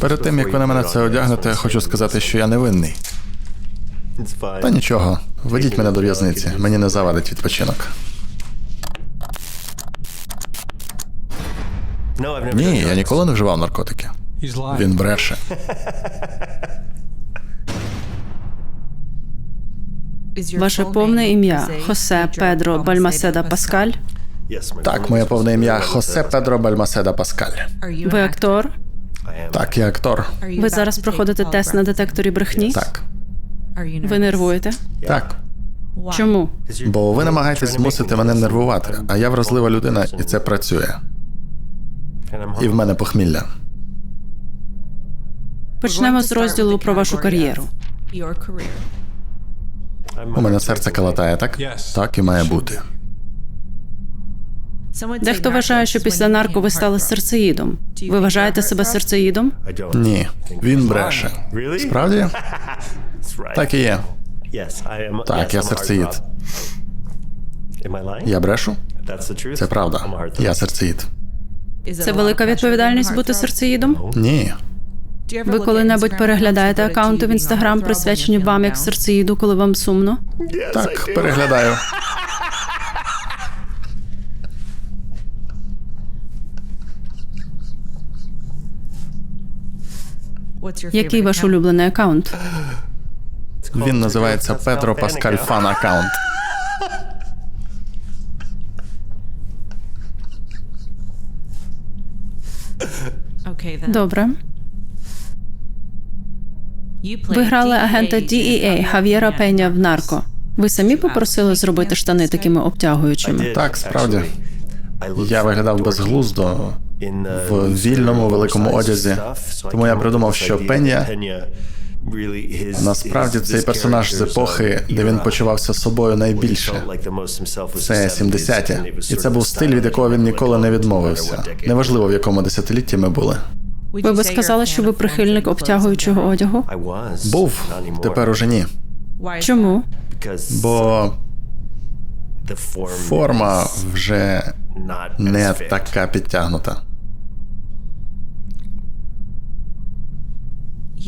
Перед тим як ви на мене це одягнете, хочу сказати, що я невинний. Та нічого, ведіть мене до в'язниці. Мені не завадить відпочинок. Ні, я ніколи не вживав наркотики. Він бреше. Ваше повне ім'я Хосе Педро Бальмаседа Паскаль. Так, моє повне ім'я Хосе Педро Бальмаседа Паскаль. Ви актор. Так, я актор. Ви зараз проходите тест на детекторі брехні. Так. Ви нервуєте. Так. Чому? Бо ви намагаєтесь змусити мене нервувати, а я вразлива людина, і це працює. І в мене похмілля. Почнемо з розділу про вашу кар'єру. У мене серце калатає, так? Так і має бути. Дехто вважає, що після нарко ви стали серцеїдом. Ви вважаєте себе серцеїдом? Ні, він бреше. Справді? Так і є. Так, я серцеїд. Я брешу? Це правда. Я серцеїд. Це велика відповідальність бути серцеїдом? Ні. Ви коли-небудь переглядаєте акаунти в інстаграм, присвячені вам як серцеїду, коли вам сумно? Так, переглядаю. Який ваш улюблений акаунт? Він називається Петро Паскаль Фан Аккаунт. Добре. Ви грали агента DEA Хав'єра Пеня в нарко. Ви самі попросили зробити штани такими обтягуючими. Так, справді. Я виглядав безглуздо в вільному великому одязі. Тому я придумав, що Пеня насправді цей персонаж з епохи, де він почувався собою найбільше. Це 70-ті. І це був стиль, від якого він ніколи не відмовився. Неважливо, в якому десятилітті ми були. Ви би сказали, що ви прихильник обтягуючого одягу? Був, тепер уже ні. Чому? Бо форма вже не така підтягнута.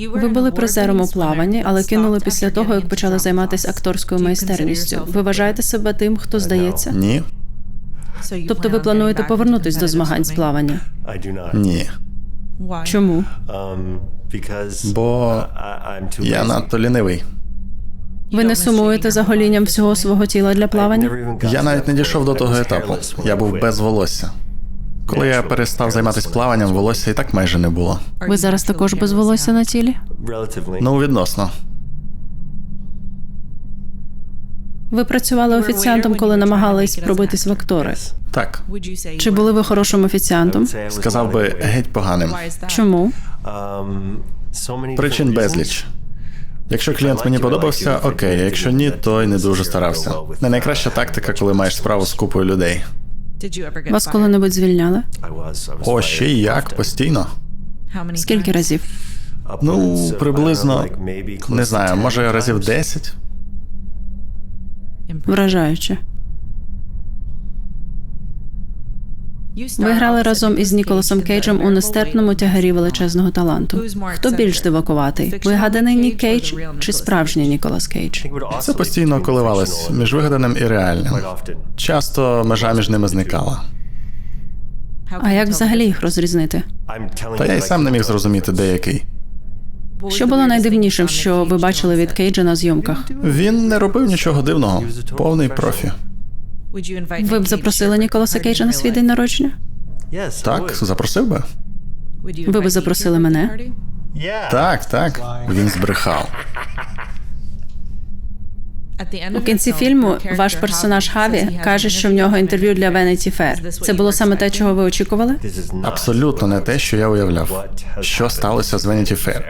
Ви були призером у плаванні, але кинули після того, як почали займатися акторською майстерністю. Ви вважаєте себе тим, хто здається? Ні? Тобто ви плануєте повернутись до змагань з плавання? Ні. Чому? Бо я надто лінивий. Ви не сумуєте за голінням всього свого тіла для плавання? Я навіть не дійшов до того етапу. Я був без волосся. Коли я перестав займатися плаванням, волосся і так майже не було. Ви зараз також без волосся на тілі? Ну, відносно. Ви працювали офіціантом, коли намагались пробитись в актори. Так, Чи були ви хорошим офіціантом? сказав би геть поганим. Чому? Причин безліч. Якщо клієнт мені подобався, окей. Якщо ні, то й не дуже старався. Не найкраща тактика, коли маєш справу з купою людей. Вас коли-небудь звільняли? О, ще й як постійно. Скільки разів? Ну, приблизно не знаю, може разів 10? Вражаюче. Ви грали разом із Ніколасом Кейджем у нестерпному тягарі величезного таланту. Хто більш дивакуватий? Вигаданий Нік Кейдж чи справжній Ніколас Кейдж? Це постійно коливалось між вигаданим і реальним. Часто межа між ними зникала. А як взагалі їх розрізнити? Та я й сам не міг зрозуміти деякий. Що було найдивнішим, що ви бачили від Кейджа на зйомках? Він не робив нічого дивного, повний профі. Ви б запросили Ніколаса Кейджа на свій день народження? Так, запросив би. Ви б запросили мене? Так, так. Він збрехав. У кінці фільму ваш персонаж Хаві каже, що в нього інтерв'ю для Vanity Fair. Це було саме те, чого ви очікували? Абсолютно не те, що я уявляв. Що сталося з Vanity Fair?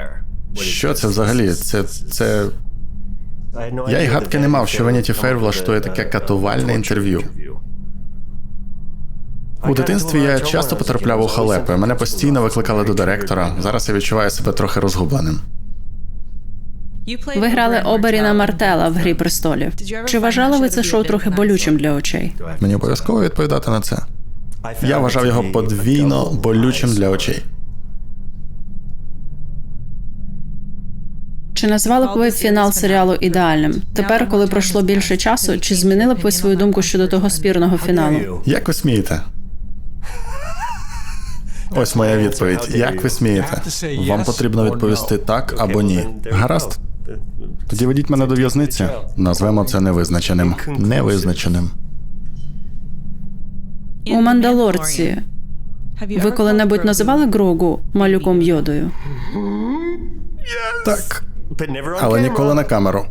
Що це взагалі? Це. це. Я й гадки не мав, що Vanity Fair влаштує таке катувальне інтерв'ю. У дитинстві я часто потрапляв у халепи. Мене постійно викликали до директора. Зараз я відчуваю себе трохи розгубленим. Ви грали Оберіна Мартела в Грі престолів. Чи вважали ви це шоу трохи болючим для очей? Мені обов'язково відповідати на це. Я вважав його подвійно болючим для очей. Чи назвали б ви фінал серіалу ідеальним? Тепер, коли пройшло більше часу, чи змінили б ви свою думку щодо того спірного фіналу? Як ви смієте? Ось моя відповідь. Як ви смієте? Вам потрібно відповісти так або ні. Гаразд? Тоді ведіть мене до в'язниці. Назвемо це невизначеним. Невизначеним. У Мандалорці ви коли-небудь називали Грогу малюком йодою? Так, але ніколи на камеру.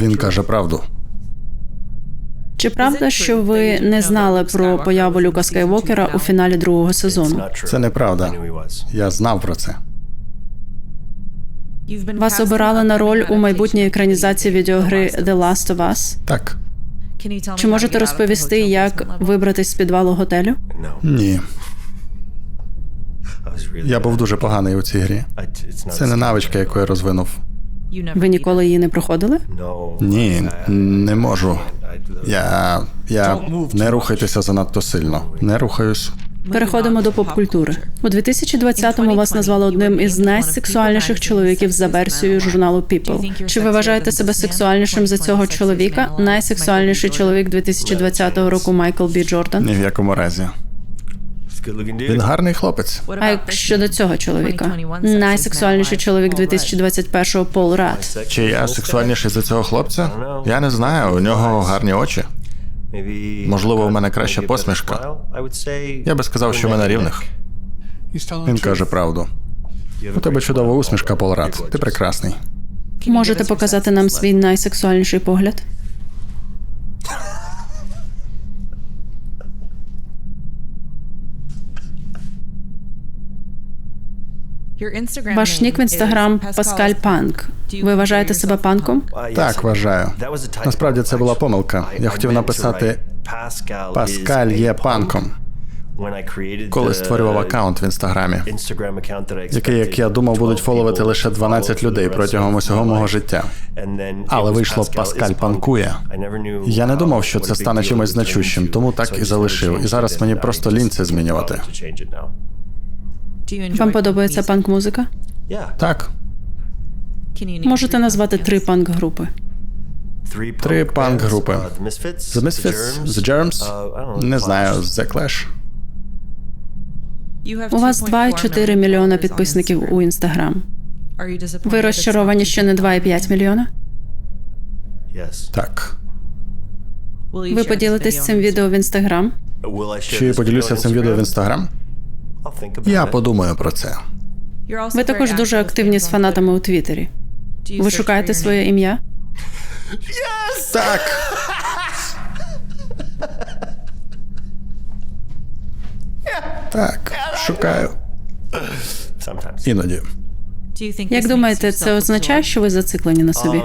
Він каже правду. Чи правда, що ви не знали про появу Люка Скайвокера у фіналі другого сезону? Це неправда. Я знав про це. Вас обирали на роль у майбутній екранізації відеогри The Last of Us? Так. Чи можете розповісти, як вибратись з підвалу готелю? Ні. Я був дуже поганий у цій грі. Це не навичка, яку я розвинув. Ви ніколи її не проходили? Ні, не можу. Я. Я не рухайтеся занадто сильно. Не рухаюсь. Переходимо до поп-культури. У 2020-му вас назвали одним із найсексуальніших чоловіків за версією журналу People. Чи ви вважаєте себе сексуальнішим за цього чоловіка? Найсексуальніший чоловік 2020 року Майкл Бі Джордан. Ні в якому разі. Він гарний хлопець. А як щодо цього чоловіка? Найсексуальніший чоловік 2021-го Пол Рад. Чи я сексуальніший за цього хлопця? Я не знаю. У нього гарні очі. Можливо, в мене краща посмішка. Я би сказав, що ми на рівних. Він каже правду. У тебе чудова усмішка, Пол Рад. Ти прекрасний. Можете показати нам свій найсексуальніший погляд? Ваш нік в інстаграм Паскаль Панк. Ви вважаєте себе панком? Так, вважаю. Насправді це була помилка. Я хотів написати Паскаль є панком, коли створював аккаунт в інстаграмі, який, як я думав, будуть фоловити лише 12 людей протягом усього мого життя. Але вийшло Паскаль панкує. Я не думав, що це стане чимось значущим, тому так і залишив. І зараз мені просто лінь це змінювати. Вам подобається панк-музика? Так, Можете назвати три панк-групи. три панк-групи. The Misfits, The Germs, не знаю, The Clash. У вас 2,4 мільйона підписників у інстаграм. Ви розчаровані, що не 2,5 мільйона? Так. Ви поділитесь цим відео в інстаграм? Чи я поділюся цим відео в інстаграм? Я подумаю про це. Ви також дуже активні з фанатами у Твіттері. Ви шукаєте своє ім'я? Так. Так, шукаю. Іноді. Як думаєте, це означає, що ви зациклені на собі?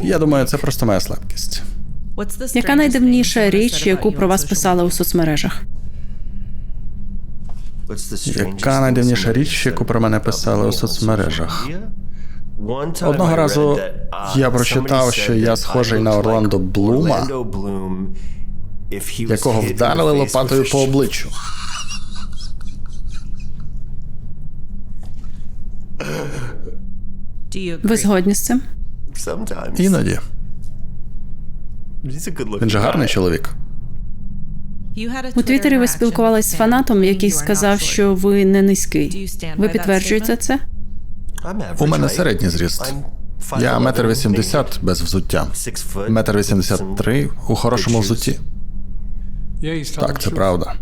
Я думаю, це просто моя слабкість. Яка найдивніша річ, яку про вас писали у соцмережах? Яка найдивніша річ, яку про мене писали у соцмережах? Одного разу я прочитав, що я схожий на Орландо Блума, якого вдарили лопатою по обличчю. Ви згодні з цим? Іноді. Він же гарний чоловік. У Твіттері ви спілкувалися з фанатом, який сказав, що ви не низький. Ви підтверджуєте це? У мене середній зріст. Я метр вісімдесят без взуття. Метр вісімдесят три у хорошому взутті. Так, це правда.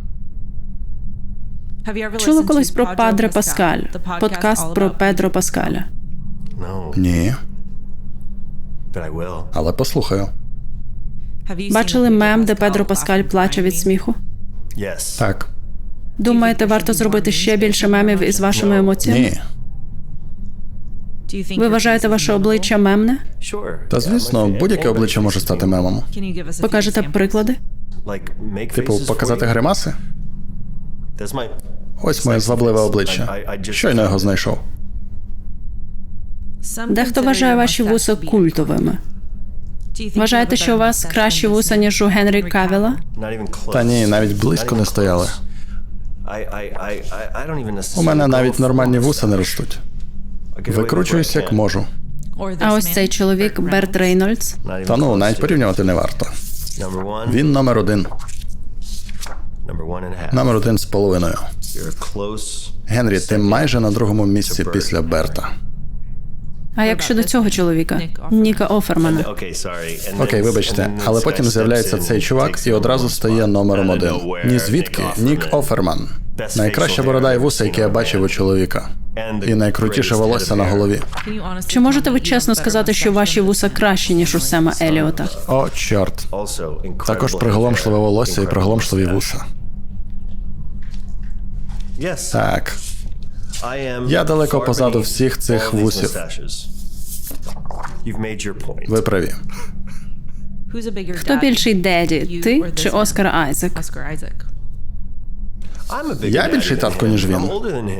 Чули колись про Падре Паскаль, подкаст про Педро Паскаля. Ні, але послухаю. Бачили мем, де Педро Паскаль плаче від сміху? Так. Думаєте, варто зробити ще більше мемів із вашими емоціями? Ні. Ви вважаєте ваше обличчя мемне? Та звісно, будь-яке обличчя може стати мемом. Покажете приклади? Типу, показати гримаси? Ось моє звабливе обличчя. Щойно його знайшов. Дехто вважає ваші вуса культовими. Вважаєте, що у вас кращі вуса, ніж у Генрі Кавіла? Та ні, навіть близько не стояли. У мене навіть нормальні вуса не ростуть. Викручуюсь як можу. А ось цей чоловік Берт Рейнольдс. Та ну, навіть порівнювати не варто. Він номер один. Номер один з половиною. Генрі, ти майже на другому місці після Берта. А як щодо цього чоловіка? Ніка Офермана. Окей, вибачте, але потім з'являється цей чувак і одразу стає номером один. Ні звідки Нік Оферман. Найкраща борода і вуса, які я бачив у чоловіка. І найкрутіше волосся на голові. Чи можете ви чесно сказати, що ваші вуса кращі, ніж у Сема Еліота? О, чорт. Також приголомшливе волосся і приголомшливі вуса. Так. Я далеко позаду всіх цих вусів. Ви праві. Хто більший деді, ти чи Оскар Айзек? Я більший татко, ніж він.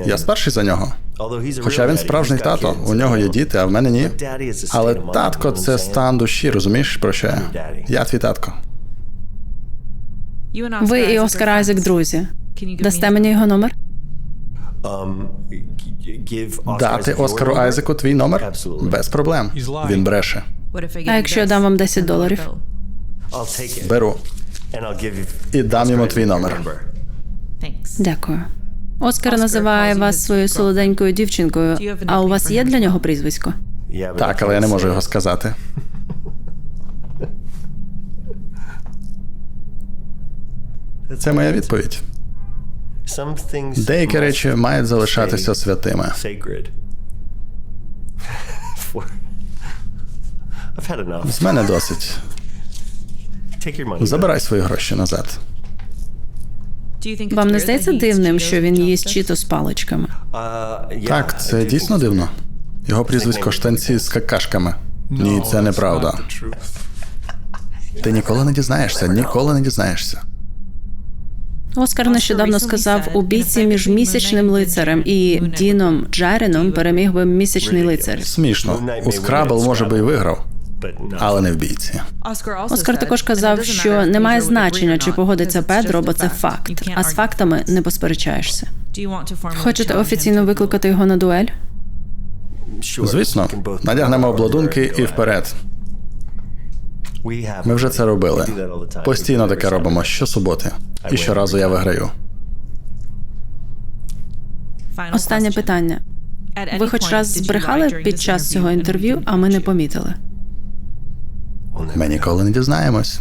Я старший за нього. Хоча він справжній тато, у нього є діти, а в мене ні. Але татко це стан душі, розумієш, про що я? Я твій татко. Ви і Оскар Айзек друзі. Дасте мені його номер? Дати Оскару Айзеку твій номер? Без проблем. Він бреше. А якщо я дам вам 10 доларів? Беру. І дам йому твій номер. Дякую. Оскар називає вас своєю солоденькою дівчинкою. А у вас є для нього прізвисько? Так, але я не можу його сказати. Це моя відповідь. Деякі речі мають залишатися святими. З мене досить. Забирай свої гроші назад. Вам не здається дивним, що він їсть чіто з паличками? Так, це дійсно дивно. Його прізвисько штанці з какашками. Ні, це неправда. Ти ніколи не дізнаєшся, ніколи не дізнаєшся. Оскар нещодавно сказав у бійці між місячним лицарем і Діном Джареном переміг би місячний лицар. Смішно. У Скрабл, може би, і виграв, але не в бійці. Оскар також казав, що немає значення, чи погодиться Педро, бо це факт. А з фактами не посперечаєшся. Хочете офіційно викликати його на дуель? Звісно, надягнемо обладунки і вперед. Ми вже це робили. Постійно таке робимо щосуботи. І щоразу я виграю. Останнє питання. Ви хоч раз збрехали під час цього інтерв'ю, а ми не помітили. Ми ніколи не дізнаємось.